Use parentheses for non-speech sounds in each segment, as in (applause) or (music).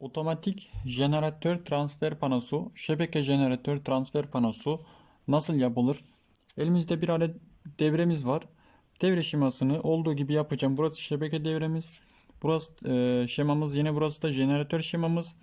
Otomatik jeneratör transfer panosu, şebeke jeneratör transfer panosu nasıl yapılır? Elimizde bir adet devremiz var. Devre şemasını olduğu gibi yapacağım. Burası şebeke devremiz. Burası e, şemamız. Yine burası da jeneratör şemamız.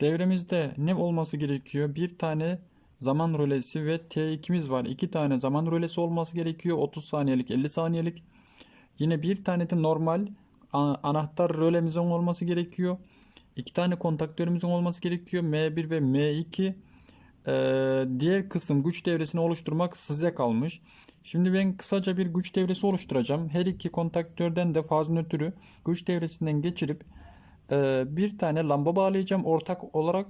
Devremizde ne olması gerekiyor? Bir tane zaman rölesi ve T2'miz var. İki tane zaman rölesi olması gerekiyor. 30 saniyelik, 50 saniyelik. Yine bir tane de normal anahtar rölemizin olması gerekiyor. İki tane kontaktörümüzün olması gerekiyor. M1 ve M2. Ee, diğer kısım güç devresini oluşturmak size kalmış. Şimdi ben kısaca bir güç devresi oluşturacağım. Her iki kontaktörden de faz nötrü güç devresinden geçirip e, bir tane lamba bağlayacağım. Ortak olarak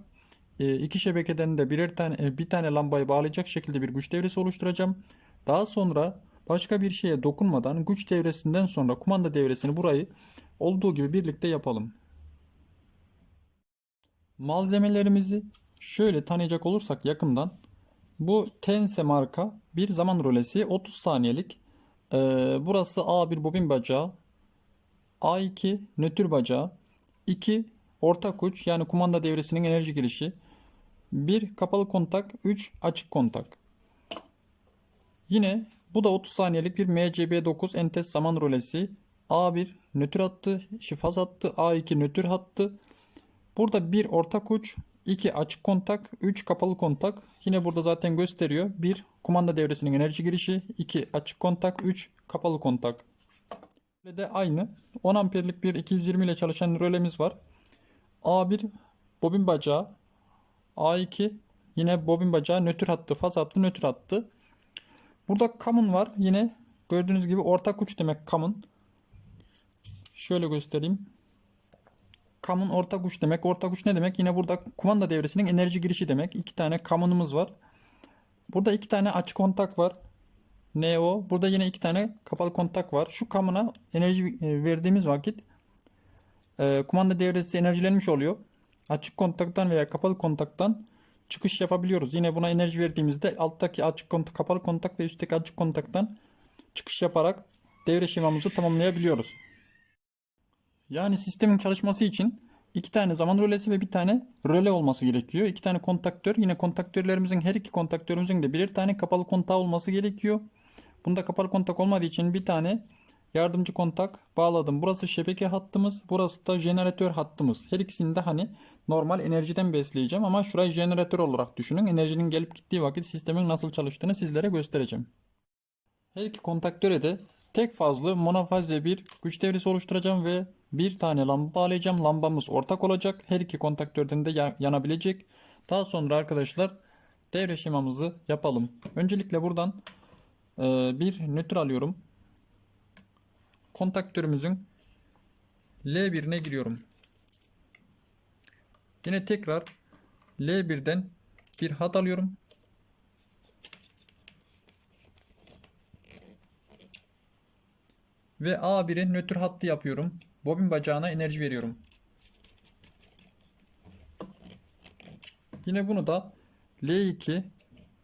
e, iki şebekeden de birer tane e, bir tane lambayı bağlayacak şekilde bir güç devresi oluşturacağım. Daha sonra başka bir şeye dokunmadan güç devresinden sonra kumanda devresini burayı olduğu gibi birlikte yapalım. Malzemelerimizi şöyle tanıyacak olursak yakından bu Tense marka bir zaman rölesi 30 saniyelik. Ee, burası A1 bobin bacağı, A2 nötr bacağı, 2 ortak uç yani kumanda devresinin enerji girişi, 1 kapalı kontak, 3 açık kontak. Yine bu da 30 saniyelik bir MCB9 entes zaman rölesi. A1 nötr hattı, şifaz hattı, A2 nötr hattı. Burada bir ortak uç, 2 açık kontak, 3 kapalı kontak. Yine burada zaten gösteriyor. 1 kumanda devresinin enerji girişi, 2 açık kontak, 3 kapalı kontak. Böyle de aynı 10 amperlik bir 220 ile çalışan rölemiz var. A1 bobin bacağı, A2 yine bobin bacağı nötr hattı, faz hattı, nötr hattı. Burada kamun var. Yine gördüğünüz gibi ortak uç demek kamun. Şöyle göstereyim. Kamun ortak uç demek. Ortak uç ne demek? Yine burada kumanda devresinin enerji girişi demek. İki tane kamunumuz var. Burada iki tane açık kontak var. NO. Burada yine iki tane kapalı kontak var. Şu kamuna enerji e, verdiğimiz vakit e, kumanda devresi enerjilenmiş oluyor. Açık kontaktan veya kapalı kontaktan çıkış yapabiliyoruz. Yine buna enerji verdiğimizde alttaki açık kontak, kapalı kontak ve üstteki açık kontaktan çıkış yaparak devre şemamızı tamamlayabiliyoruz. Yani sistemin çalışması için iki tane zaman rölesi ve bir tane röle olması gerekiyor. İki tane kontaktör. Yine kontaktörlerimizin her iki kontaktörümüzün de birer tane kapalı kontağı olması gerekiyor. Bunda kapalı kontak olmadığı için bir tane yardımcı kontak bağladım. Burası şebeke hattımız. Burası da jeneratör hattımız. Her ikisini de hani normal enerjiden besleyeceğim ama şurayı jeneratör olarak düşünün. Enerjinin gelip gittiği vakit sistemin nasıl çalıştığını sizlere göstereceğim. Her iki kontaktöre de tek fazlı monofaze bir güç devresi oluşturacağım ve bir tane lamba bağlayacağım. Lambamız ortak olacak. Her iki kontaktörden de ya- yanabilecek. Daha sonra arkadaşlar devre şemamızı yapalım. Öncelikle buradan e, bir nötr alıyorum. Kontaktörümüzün L1'ine giriyorum. Yine tekrar L1'den bir hat alıyorum. Ve A1'e nötr hattı yapıyorum. Bobin bacağına enerji veriyorum. Yine bunu da L2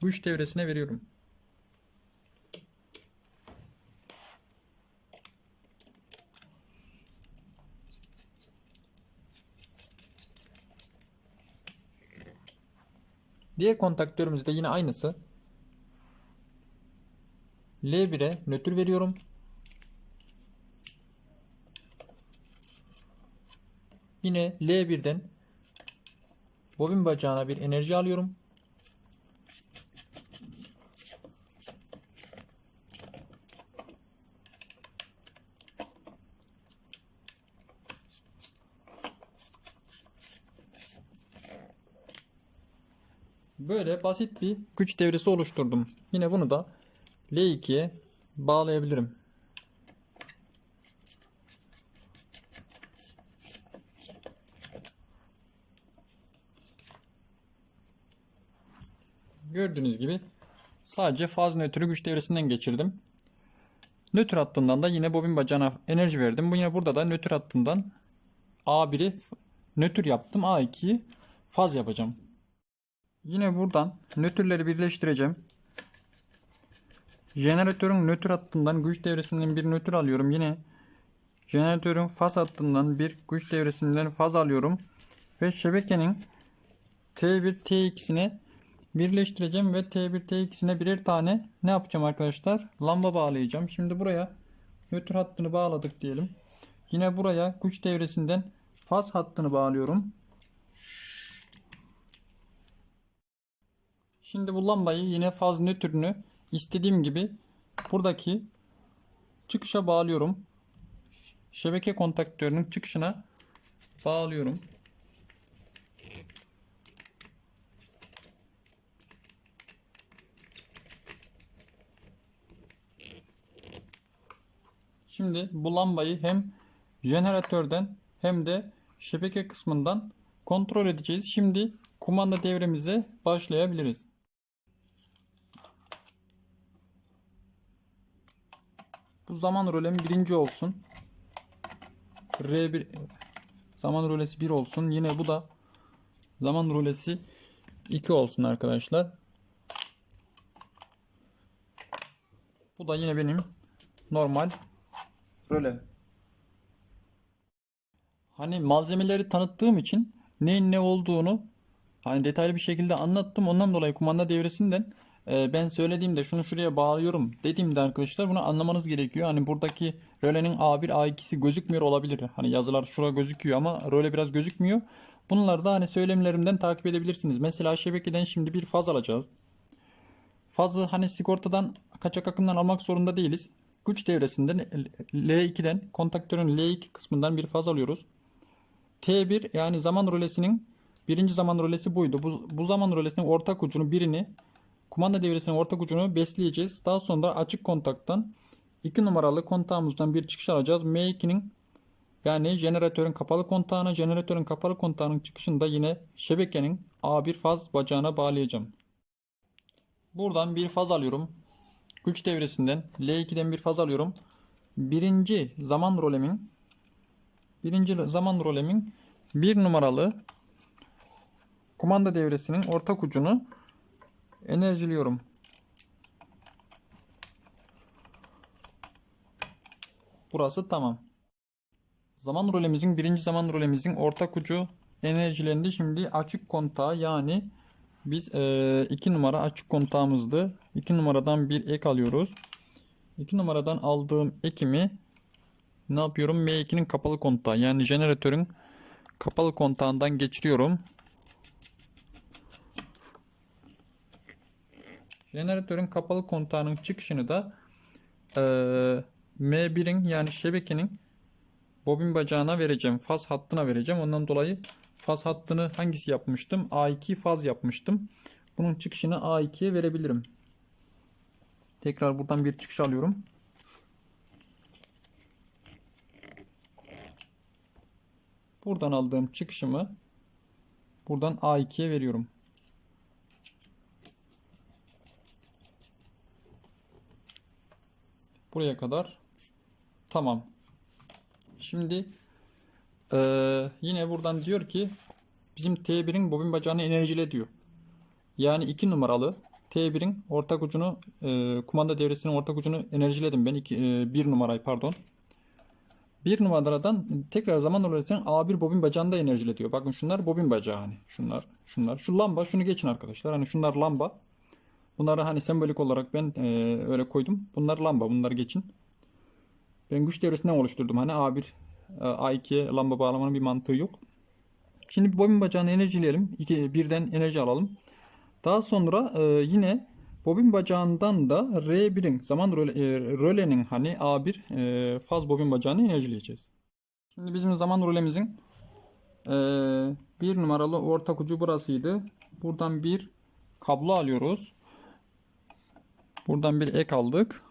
güç devresine veriyorum. Diğer kontaktörümüzde yine aynısı. L1'e nötr veriyorum. Yine L1'den bobin bacağına bir enerji alıyorum. Böyle basit bir güç devresi oluşturdum. Yine bunu da L2'ye bağlayabilirim. Gördüğünüz gibi sadece faz nötrü güç devresinden geçirdim. Nötr hattından da yine bobin bacağına enerji verdim. Bu yine burada da nötr hattından A1'i nötr yaptım. A2'yi faz yapacağım. Yine buradan nötrleri birleştireceğim. Jeneratörün nötr hattından güç devresinden bir nötr alıyorum. Yine jeneratörün faz hattından bir güç devresinden faz alıyorum. ve şebekenin T1 T2'sine birleştireceğim ve T1 T2'sine birer tane ne yapacağım arkadaşlar? Lamba bağlayacağım. Şimdi buraya nötr hattını bağladık diyelim. Yine buraya güç devresinden faz hattını bağlıyorum. Şimdi bu lambayı yine faz nötrünü istediğim gibi buradaki çıkışa bağlıyorum. Şebeke kontaktörünün çıkışına bağlıyorum. Şimdi bu lambayı hem jeneratörden hem de şebeke kısmından kontrol edeceğiz. Şimdi kumanda devremize başlayabiliriz. Bu zaman rolem birinci olsun. R1 zaman rolesi 1 olsun. Yine bu da zaman rolesi 2 olsun arkadaşlar. Bu da yine benim normal rölem. Hani malzemeleri tanıttığım için neyin ne olduğunu hani detaylı bir şekilde anlattım. Ondan dolayı kumanda devresinden e, ben söylediğimde şunu şuraya bağlıyorum dediğimde arkadaşlar bunu anlamanız gerekiyor. Hani buradaki rölenin A1 A2'si gözükmüyor olabilir. Hani yazılar şurada gözüküyor ama röle biraz gözükmüyor. Bunları da hani söylemlerimden takip edebilirsiniz. Mesela şebekeden şimdi bir faz alacağız. Fazı hani sigortadan kaçak akımdan almak zorunda değiliz. Güç devresinden L2'den kontaktörün L2 kısmından bir faz alıyoruz. T1 yani zaman rölesinin birinci zaman rölesi buydu. Bu, bu zaman rölesinin ortak ucunu birini kumanda devresinin ortak ucunu besleyeceğiz. Daha sonra açık kontaktan 2 numaralı kontağımızdan bir çıkış alacağız. M2'nin yani jeneratörün kapalı kontağına, jeneratörün kapalı kontağının çıkışında yine şebekenin A1 faz bacağına bağlayacağım. Buradan bir faz alıyorum. Güç devresinden L2'den bir faz alıyorum. Birinci zaman rolemin birinci zaman rolemin bir numaralı kumanda devresinin ortak ucunu enerjiliyorum. Burası tamam. Zaman rolemizin birinci zaman rolemizin ortak ucu enerjilendi. Şimdi açık kontağı yani biz 2 numara açık kontağımızdı. 2 numaradan bir ek alıyoruz. 2 numaradan aldığım ekimi ne yapıyorum? M2'nin kapalı kontağı yani jeneratörün kapalı kontağından geçiriyorum. Jeneratörün kapalı kontağının çıkışını da e, M1'in yani şebekenin bobin bacağına vereceğim. Faz hattına vereceğim. Ondan dolayı faz hattını hangisi yapmıştım? A2 faz yapmıştım. Bunun çıkışını A2'ye verebilirim. Tekrar buradan bir çıkış alıyorum. Buradan aldığım çıkışımı buradan A2'ye veriyorum. Buraya kadar tamam. Şimdi ee, yine buradan diyor ki bizim T1'in bobin bacağını enerjile diyor. Yani 2 numaralı T1'in ortak ucunu e, kumanda devresinin ortak ucunu enerjiledim ben 1 e, numarayı pardon. 1 numaradan tekrar zaman olarak A1 bobin bacağını da enerjile diyor. Bakın şunlar bobin bacağı hani. Şunlar, şunlar. Şu lamba şunu geçin arkadaşlar. Hani şunlar lamba. Bunları hani sembolik olarak ben e, öyle koydum. Bunlar lamba. Bunları geçin. Ben güç devresinden oluşturdum. Hani A1 A2'ye lamba bağlamanın bir mantığı yok. Şimdi bobin bacağını enerjileyelim. İki, birden enerji alalım. Daha sonra e, yine bobin bacağından da R1'in zaman röle, e, rölenin hani A1 e, faz bobin bacağını enerjileyeceğiz. Şimdi bizim zaman rölemizin e, bir numaralı ortak ucu burasıydı. Buradan bir kablo alıyoruz. Buradan bir ek aldık.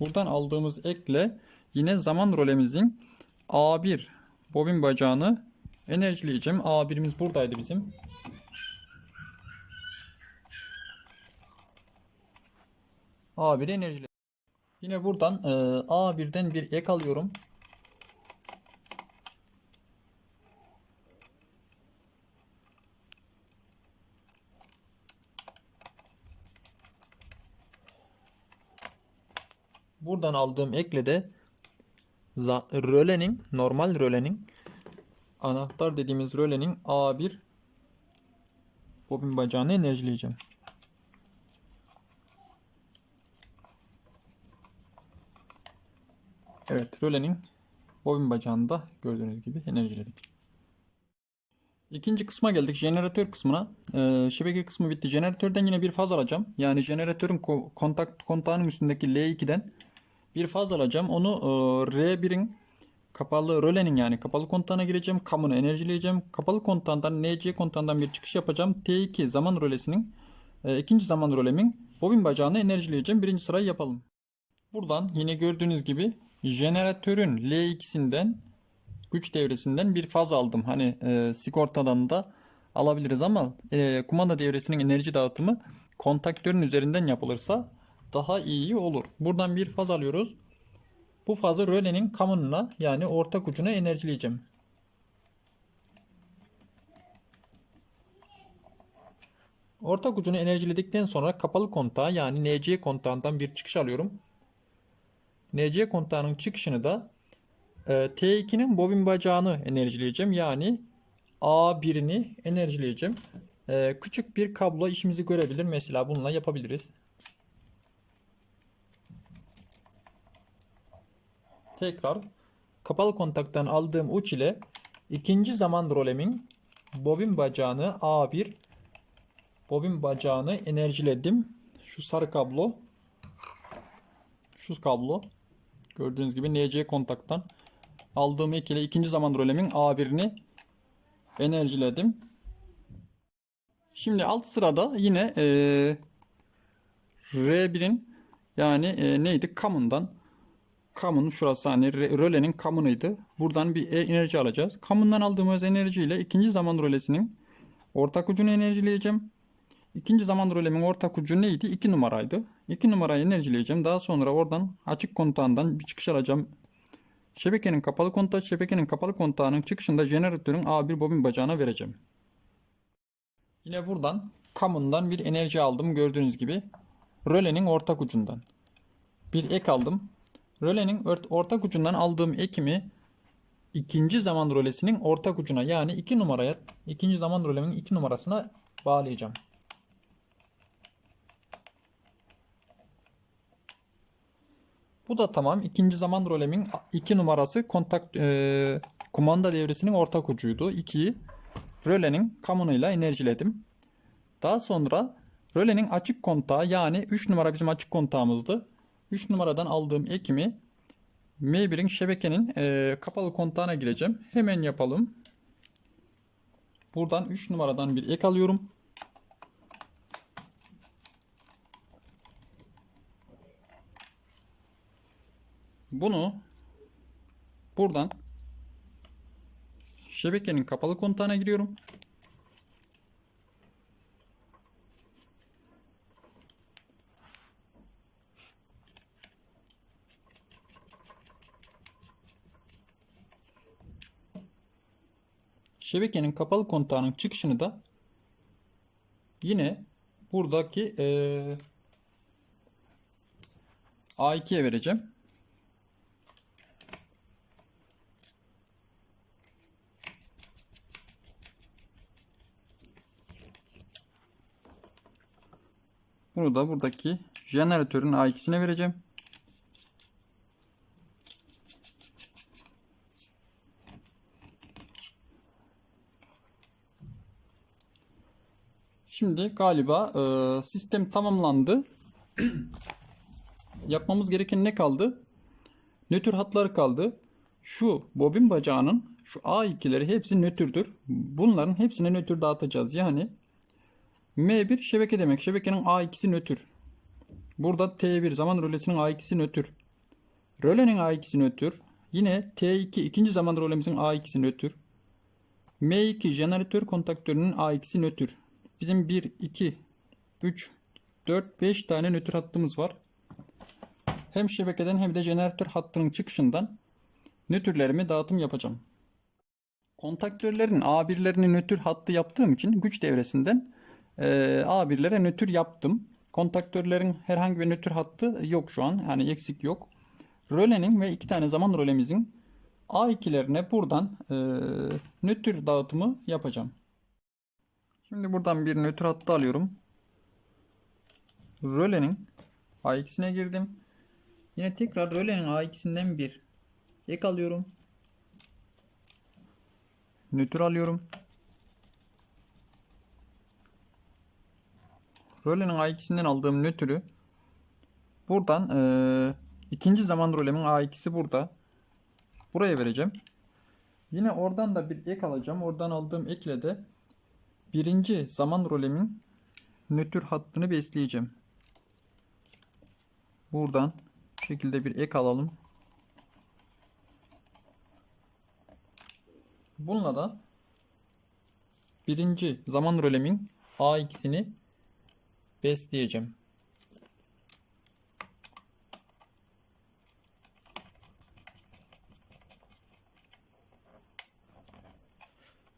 Buradan aldığımız ekle yine zaman rolemizin A1 bobin bacağını enerjileyeceğim. A1'imiz buradaydı bizim. A1'i enerjile. Yine buradan e, A1'den bir ek alıyorum. Buradan aldığım ekle de rölenin normal rölenin anahtar dediğimiz rölenin A1 bobin bacağını enerjileyeceğim. Evet, rölenin bobin bacağını da gördüğünüz gibi enerjiledik. İkinci kısma geldik. Jeneratör kısmına. Ee, şebeke kısmı bitti. Jeneratörden yine bir faz alacağım. Yani jeneratörün ko- kontak kontağının üstündeki L2'den bir faz alacağım. Onu e, R1'in kapalı rölenin yani kapalı kontağına gireceğim. Kamını enerjileyeceğim. Kapalı kontağından NC kontağından bir çıkış yapacağım. T2 zaman rölesinin e, ikinci zaman rölemin bobin bacağını enerjileyeceğim. Birinci sırayı yapalım. Buradan yine gördüğünüz gibi jeneratörün L2'sinden güç devresinden bir faz aldım. Hani e, sigortadan da alabiliriz ama e, kumanda devresinin enerji dağıtımı kontaktörün üzerinden yapılırsa daha iyi olur. Buradan bir faz alıyoruz. Bu fazı rölenin kamununa yani ortak ucuna enerjileyeceğim. Ortak ucunu enerjiledikten sonra kapalı kontağa yani NC kontağından bir çıkış alıyorum. NC kontağının çıkışını da e, T2'nin bobin bacağını enerjileyeceğim. Yani A1'ini enerjileyeceğim. E, küçük bir kablo işimizi görebilir. Mesela bununla yapabiliriz. Tekrar kapalı kontaktan aldığım uç ile ikinci zaman rolemin bobin bacağını A1 bobin bacağını enerjiledim. Şu sarı kablo şu kablo gördüğünüz gibi NC kontaktan aldığım ek ile ikinci zaman rolemin A1'ini enerjiledim. Şimdi alt sırada yine eee R1'in yani eee, neydi? Kamundan kamun şurası hani rölenin kamunuydu. Buradan bir e- enerji alacağız. Kamundan aldığımız enerjiyle ikinci zaman rölesinin ortak ucunu enerjileyeceğim. İkinci zaman rölemin ortak ucu neydi? 2 numaraydı. 2 numarayı enerjileyeceğim. Daha sonra oradan açık kontağından bir çıkış alacağım. Şebekenin kapalı kontağı, şebekenin kapalı kontağının çıkışında jeneratörün A1 bobin bacağına vereceğim. Yine buradan kamundan bir enerji aldım gördüğünüz gibi. Rölenin ortak ucundan. Bir ek aldım. Rölenin ortak ucundan aldığım ekimi ikinci zaman rölesinin ortak ucuna yani 2 numaraya ikinci zaman rölemin 2 numarasına bağlayacağım. Bu da tamam. İkinci zaman rolemin 2 numarası kontak e, kumanda devresinin ortak ucuydu. 2'yi rölenin kamunuyla enerjiledim. Daha sonra rölenin açık kontağı yani 3 numara bizim açık kontağımızdı. 3 numaradan aldığım ekimi M1'in şebekenin e, kapalı kontağına gireceğim. Hemen yapalım. Buradan 3 numaradan bir ek alıyorum. Bunu buradan şebekenin kapalı kontağına giriyorum. Şebekenin kapalı kontağının çıkışını da yine buradaki eee A2'ye vereceğim. Bunu da buradaki jeneratörün A2'sine vereceğim. Şimdi galiba e, sistem tamamlandı. (clears throat) Yapmamız gereken ne kaldı? Nötr hatları kaldı. Şu bobin bacağının şu A2'leri hepsi nötrdür. Bunların hepsine nötr dağıtacağız. Yani M1 şebeke demek. Şebekenin A2'si nötr. Burada T1 zaman rölesinin A2'si nötr. Rölenin A2'si nötr. Yine T2 ikinci zaman rölemizin A2'si nötr. M2 jeneratör kontaktörünün A2'si nötr. Bizim 1, 2, 3, 4, 5 tane nötr hattımız var. Hem şebekeden hem de jeneratör hattının çıkışından nötrlerime dağıtım yapacağım. Kontaktörlerin A1'lerini nötr hattı yaptığım için güç devresinden e, A1'lere nötr yaptım. Kontaktörlerin herhangi bir nötr hattı yok şu an. Yani eksik yok. rölenin ve iki tane zaman rölemizin A2'lerine buradan e, nötr dağıtımı yapacağım. Şimdi buradan bir nötr hattı alıyorum. Rölenin A2'sine girdim. Yine tekrar rölenin A2'sinden bir ek alıyorum. Nötr alıyorum. Rölenin A2'sinden aldığım nötrü buradan eee, ikinci zaman rölemin A2'si burada. Buraya vereceğim. Yine oradan da bir ek alacağım. Oradan aldığım ekle de birinci zaman rolemin nötr hattını besleyeceğim. Buradan bu şekilde bir ek alalım. Bununla da birinci zaman rolemin A2'sini besleyeceğim.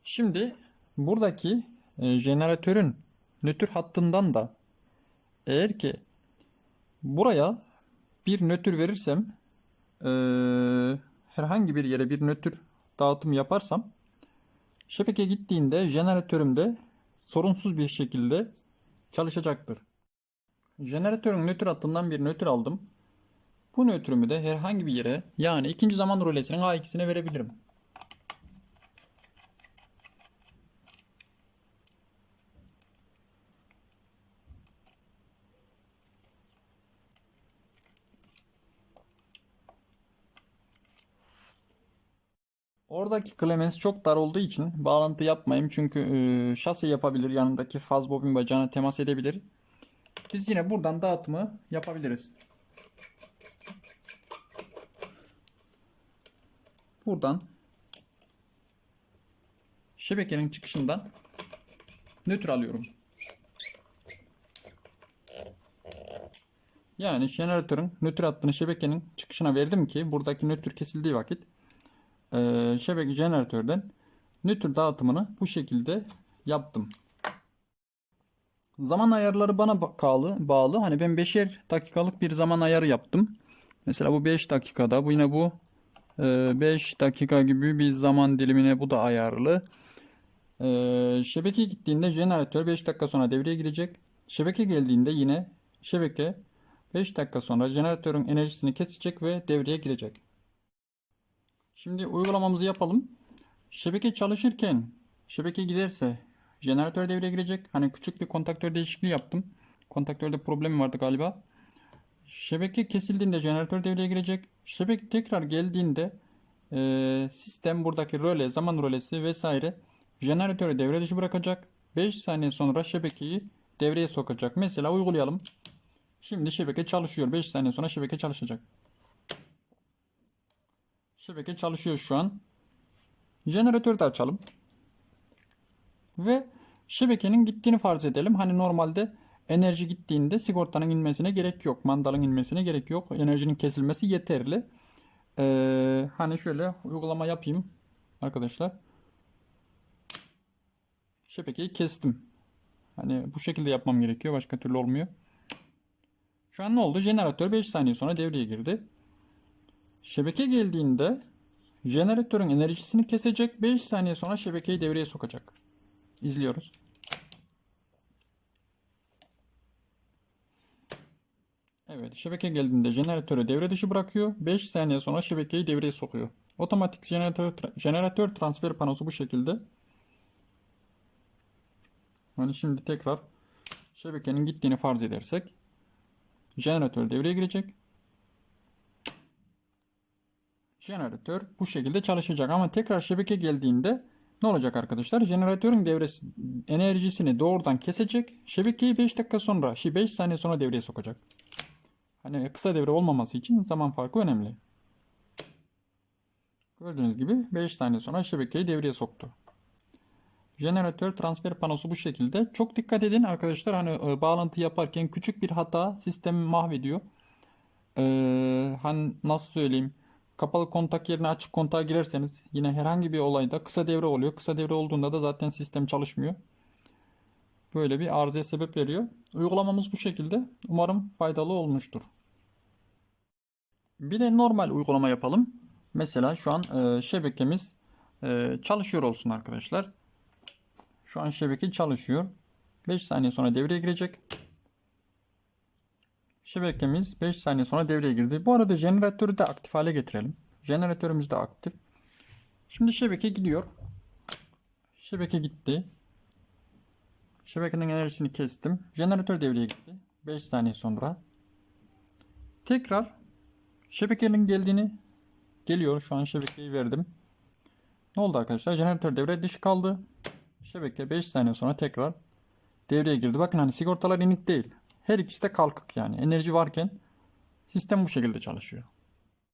Şimdi buradaki jeneratörün nötr hattından da eğer ki buraya bir nötr verirsem e, herhangi bir yere bir nötr dağıtım yaparsam şebeke gittiğinde jeneratörümde sorunsuz bir şekilde çalışacaktır. Jeneratörün nötr hattından bir nötr aldım. Bu nötrümü de herhangi bir yere yani ikinci zaman rölesinin A2'sine verebilirim. Oradaki Clemens çok dar olduğu için bağlantı yapmayayım çünkü e, şase yapabilir yanındaki faz bobin bacağına temas edebilir. Biz yine buradan dağıtımı yapabiliriz. Buradan şebekenin çıkışından nötr alıyorum. Yani jeneratörün nötr hattını şebekenin çıkışına verdim ki buradaki nötr kesildiği vakit e, şebeke jeneratörden nötr dağıtımını bu şekilde yaptım. Zaman ayarları bana bağlı. bağlı. Hani ben 5'er dakikalık bir zaman ayarı yaptım. Mesela bu 5 dakikada, bu yine bu 5 dakika gibi bir zaman dilimine bu da ayarlı. E, şebeke gittiğinde jeneratör 5 dakika sonra devreye girecek. Şebeke geldiğinde yine şebeke 5 dakika sonra jeneratörün enerjisini kesecek ve devreye girecek. Şimdi uygulamamızı yapalım. Şebeke çalışırken şebeke giderse jeneratör devreye girecek. Hani küçük bir kontaktör değişikliği yaptım. Kontaktörde problem vardı galiba. Şebeke kesildiğinde jeneratör devreye girecek. Şebeke tekrar geldiğinde e, sistem buradaki röle, zaman rölesi vesaire jeneratörü devre dışı bırakacak. 5 saniye sonra şebekeyi devreye sokacak. Mesela uygulayalım. Şimdi şebeke çalışıyor. 5 saniye sonra şebeke çalışacak. Şebeke çalışıyor şu an. Jeneratörü de açalım. Ve şebekenin gittiğini farz edelim. Hani normalde enerji gittiğinde sigortanın inmesine gerek yok. Mandalın inmesine gerek yok. Enerjinin kesilmesi yeterli. Ee, hani şöyle uygulama yapayım arkadaşlar. Şebekeyi kestim. Hani bu şekilde yapmam gerekiyor. Başka türlü olmuyor. Şu an ne oldu? Jeneratör 5 saniye sonra devreye girdi. Şebeke geldiğinde jeneratörün enerjisini kesecek. 5 saniye sonra şebekeyi devreye sokacak. İzliyoruz. Evet, şebeke geldiğinde jeneratörü devre dışı bırakıyor. 5 saniye sonra şebekeyi devreye sokuyor. Otomatik jeneratör, jeneratör transfer panosu bu şekilde. Yani şimdi tekrar şebekenin gittiğini farz edersek jeneratör devreye girecek. Jeneratör bu şekilde çalışacak ama tekrar şebeke geldiğinde ne olacak arkadaşlar? Jeneratörün devresi enerjisini doğrudan kesecek. Şebekeyi 5 dakika sonra, 5 saniye sonra devreye sokacak. Hani kısa devre olmaması için zaman farkı önemli. Gördüğünüz gibi 5 saniye sonra şebekeyi devreye soktu. Jeneratör transfer panosu bu şekilde. Çok dikkat edin arkadaşlar. Hani e, bağlantı yaparken küçük bir hata sistemi mahvediyor. Ee, hani nasıl söyleyeyim? Kapalı kontak yerine açık kontağa girerseniz yine herhangi bir olayda kısa devre oluyor. Kısa devre olduğunda da zaten sistem çalışmıyor. Böyle bir arızaya sebep veriyor. Uygulamamız bu şekilde. Umarım faydalı olmuştur. Bir de normal uygulama yapalım. Mesela şu an e, şebekemiz e, çalışıyor olsun arkadaşlar. Şu an şebeke çalışıyor. 5 saniye sonra devreye girecek. Şebekemiz 5 saniye sonra devreye girdi. Bu arada jeneratörü de aktif hale getirelim. Jeneratörümüz de aktif. Şimdi şebeke gidiyor. Şebeke gitti. Şebekenin enerjisini kestim. Jeneratör devreye gitti. 5 saniye sonra. Tekrar şebekenin geldiğini geliyor. Şu an şebekeyi verdim. Ne oldu arkadaşlar? Jeneratör devre dışı kaldı. Şebeke 5 saniye sonra tekrar devreye girdi. Bakın hani sigortalar inik değil. Her ikisi de kalkık yani. Enerji varken sistem bu şekilde çalışıyor.